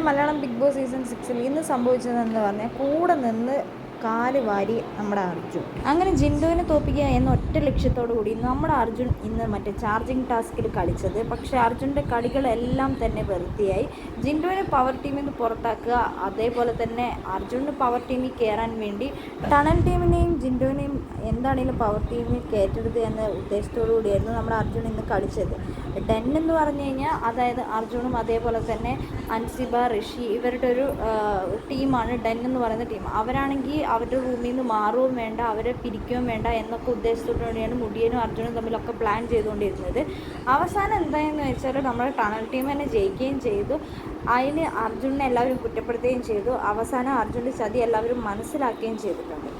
Malayalam big boss season സിക്സിൽ ഇന്ന് സംഭവിച്ചതെന്ന് പറഞ്ഞാൽ കൂടെ നിന്ന് കാൽ വാരി നമ്മുടെ അർജുൻ. അങ്ങനെ ജിൻഡോനെ തോപ്പിക്കുക എന്ന ഒറ്റ ലക്ഷ്യത്തോടു കൂടി നമ്മുടെ അർജുൻ ഇന്ന് മറ്റേ ചാർജിങ് ടാസ്കിൽ കളിച്ചത്. പക്ഷേ അർജുന്റെ കളികളെല്ലാം തന്നെ വെറുതെയായി. ജിൻഡോനെ പവർ ടീമിൽ നിന്ന് പുറത്താക്കുക അതേപോലെ തന്നെ അർജുന് പവർ ടീമിൽ കയറാൻ വേണ്ടി ടണൽ ടീമിനെയും ജിൻഡോനെയും എന്താണെങ്കിലും പവർ ടീമിൽ കയറ്റരുത് എന്ന ഉദ്ദേശത്തോടു കൂടിയായിരുന്നു നമ്മുടെ അർജുൻ ഇന്ന് കളിച്ചത്. ഡെൻ എന്ന് പറഞ്ഞു കഴിഞ്ഞാൽ അതായത് അർജുനും അതേപോലെ തന്നെ അൻസിബ ഋഷി ഇവരുടെ ഒരു ടീമാണ്. ഡെൻ എന്ന് പറയുന്ന ടീം. അവരാണെങ്കിൽ അവരുടെ റൂമിൽ നിന്ന് മാറുകയും വേണ്ട അവരെ പിരിക്കുകയും വേണ്ട എന്നൊക്കെ ഉദ്ദേശിച്ചുകൊണ്ടാണ് മുടിയനും അർജുനും തമ്മിലൊക്കെ പ്ലാൻ ചെയ്തുകൊണ്ടിരുന്നത്. അവസാനം എന്തായെന്ന് വെച്ചാൽ നമ്മുടെ ടണൽ ടീം തന്നെ ജയിക്കുകയും ചെയ്തു. അതിന് അർജുനെ എല്ലാവരും കുറ്റപ്പെടുത്തുകയും ചെയ്തു. അവസാനം അർജുന്റെ ചതി എല്ലാവരും മനസ്സിലാക്കുകയും ചെയ്തിട്ടുണ്ട്.